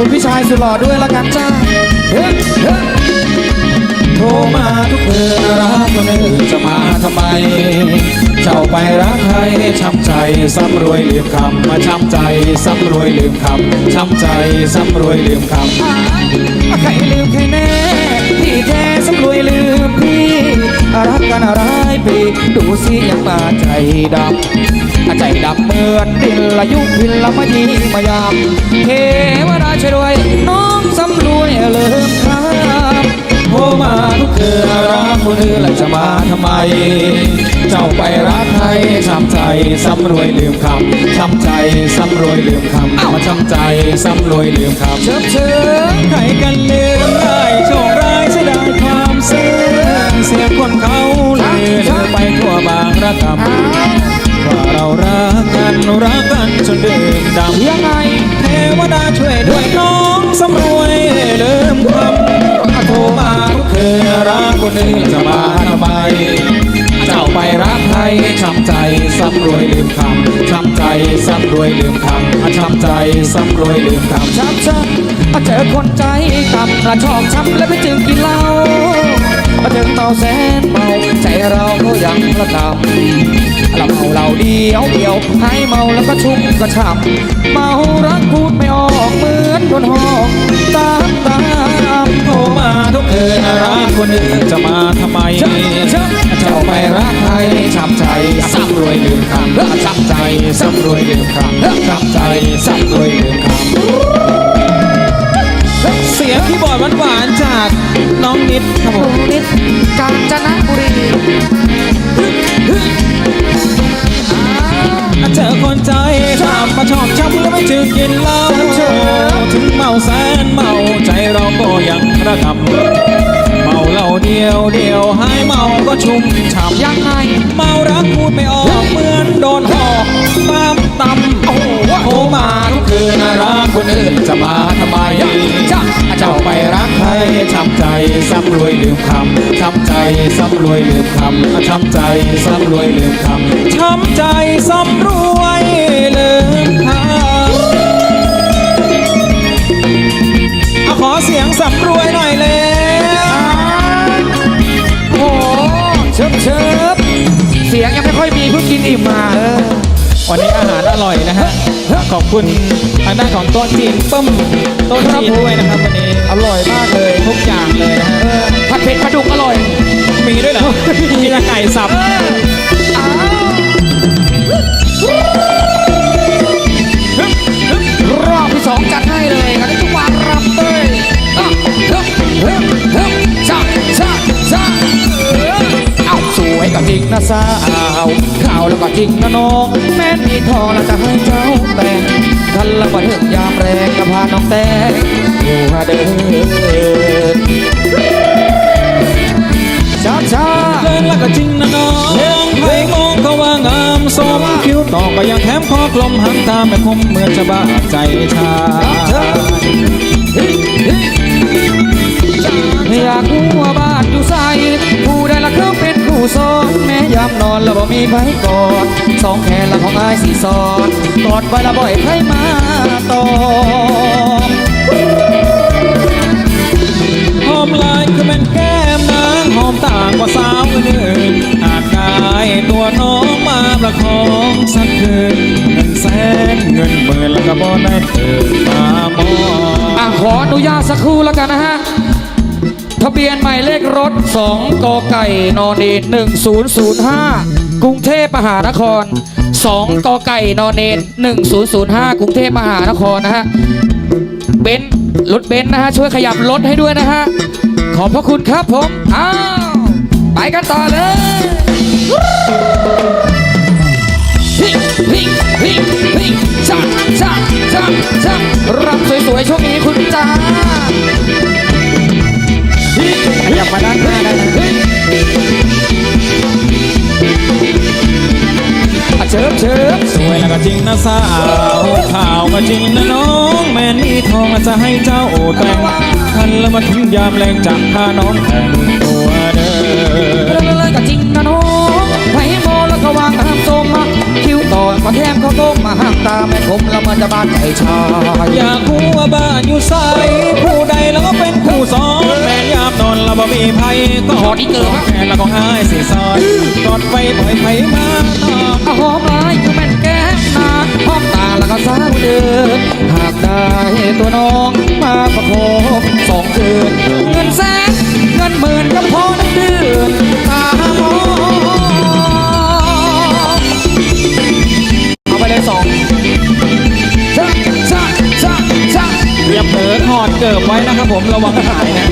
คุณพี่ชายสุดหล่อด้วยละกันจ้าเฮ้ยเฮ้ยโทรมาทุกคืนรักคนอื่นจะมาทำไม เจ้าไปรักใครช้ำใจซ้ำรวยลืมคำมาช้ำใจซ้ำรวยลืมคำช้ำใจซ้ำรวยลืมคำใครลืมใครแน่พี่แท้สำรวยลืมพี่รักกันอะไรปีดูสิยังมาใจดำ ใจดำเหมือนดินละยุพินละมายีมายามเทวดาช่วยด้วย น้องสำรวยลืมครับโทมาทุกคืนรักคนอื่นล้วจะมาทำไม เจ้าไปรักใครช้ำใจซ้ำรวยลืมคำช้ำใจซ้ำรวยลืมคำมาช้ำใจซ้ำรวยลืมคำเชิบเชิบใคร นดื่มดำยังไงเทวดาช่วยด้วยน้องสำรวยลืมคำโทรมาทุกคืนรักคนอื่นจะมาทำไมเจ้าไปรักใครช้ำใจซ้ำรวยลืมคำช้ำใจซ้ำรวยลืมคำช้ำใจซ้ำรวยลืมคำช้ำช้ำเจอคนใจต่ำกระชอกช้ำแล้วไปจึงกินเหล้ามาถึงเมาแสนเมาใจเราก็ยังระกำ เราเมาเราเดียวเดียวให้เมาแล้วก็ชุ่มกระช่ำเมารักพูดไม่ออกเหมือนโดนหอกตามตามโทรมาทุกคืนรักคนอื่นจะมาทำไมเจ้าไปรักใครช้ำใจซ้ำรวยลืมคำช้ำใจซ้ำรวยลืมคำช้ำใจซ้ำรวยลืมคำเสียงคีย์บอดหวานๆจากน้องนิดครับผมนิดกาญจนบุ ระกำเมาเหล้าเดียวเดียวหายเมาก็ชุ่มฉ่ำยังไงเมารักพูดไม่ออกเหมือนโดนหอกตามตำโอ้โหโทรมาทุกคืนรักคนอื่นจะมาทำไมเจ้าไปรักใครช้ำใจซ้ำรวยลืมคำช้ำใจซ้ำรวยลืมคำช้ำใจซ้ำรวยลืมคำช้ำใจซ้ำ มีเพิ่งกินอิ่มมาเออวันนี้อาหารอร่อยนะฮะ ขอบคุณทางด้านของโต๊ะจีนต้มโต๊ะจีนด้วยนะครับวันนี้อร่อยมากเลยทุกอย่างเลยนะฮะผัดเผ็ดปลาดุกอร่อย มีด้วยเหรอ มีแต่ไก่สับ ก็จริงนะสาวข่าวแล้วก็จริงนะน้อง แม่มีทองแล้วจะให้เจ้าแต่งทันละวันถึงยามแรงก็พาน้องแต่งอยู่หาเดินช้าช้าเล่นแล้วก็จริงนะน้องใครมองก็ว่างามสมคิ้วต่อก็ยังแถมคอกลมหันตาไม่คมเหมือนจะบ้าใจชาอยากรู้ว่า สอนแม่ยามนอนแล้วบ่มีไผกอดสองแขนละของอายสีสอนกอดไว้ละบ่อยไผมาตอมหอมลายคือเป็นแก้มนางหอมต่างกว่าสาวอื่นอาจกายตัวน้องมาประคองสักคืนเงินแสนเงินหมื่นแล้วก็บ่ได้เติมมามองอะขออนุญาตสักครู่แล้วกันนะฮะ ทะเบียนหมายเลขรถ 2กไก่นอนเนน1005 กรุงเทพมหานคร 2กไก่นอนเนน1005 กรุงเทพมหานครนะฮะเบนรถเบนนะฮะช่วยขยับรถให้ด้วยนะฮะขอบพระคุณครับผมอ้าวไปกันต่อเลยฮิฮิฮิฮิชาชาชาชารำสวยๆช่วงนี้คุณจ้า นะสาวข่าวก็จริงนะน้องแม่นี่ทองจะให้เจ้าแต่งทันแล้วมาถึงยามแรงจับพาน้องแต่งตัวเด้อเลยก็จริงนะน้องไผ่โมแล้วก็วางห้ามโซมมาคิ้วต่อมาแทมเขาโต้มมาห้ามตาแม่ผมแล้วมันจะบ้านใจชายอยากรู้ว่าบ้านอยู่ไสผู้ใดแล้วก็เป็นผู้สอนแม่ยามนอนแล้วบ่มีภัยก็ขอดีเกินแม่แล้วก็หายสิซอยกอดไฟปล่อยไฟมาตามอาหอมลายคือแม่น หอมตาแล้วก็สาวเดินหากได้ตัวน้องมาประโคบสองคืนเงินแสนเงินหมื่นก็พอนเดือนตาหอเอาไปเลยสองชะชะชะชะอย่าเผลอถอดเกิบไว้นะครับผมระวังหายนะ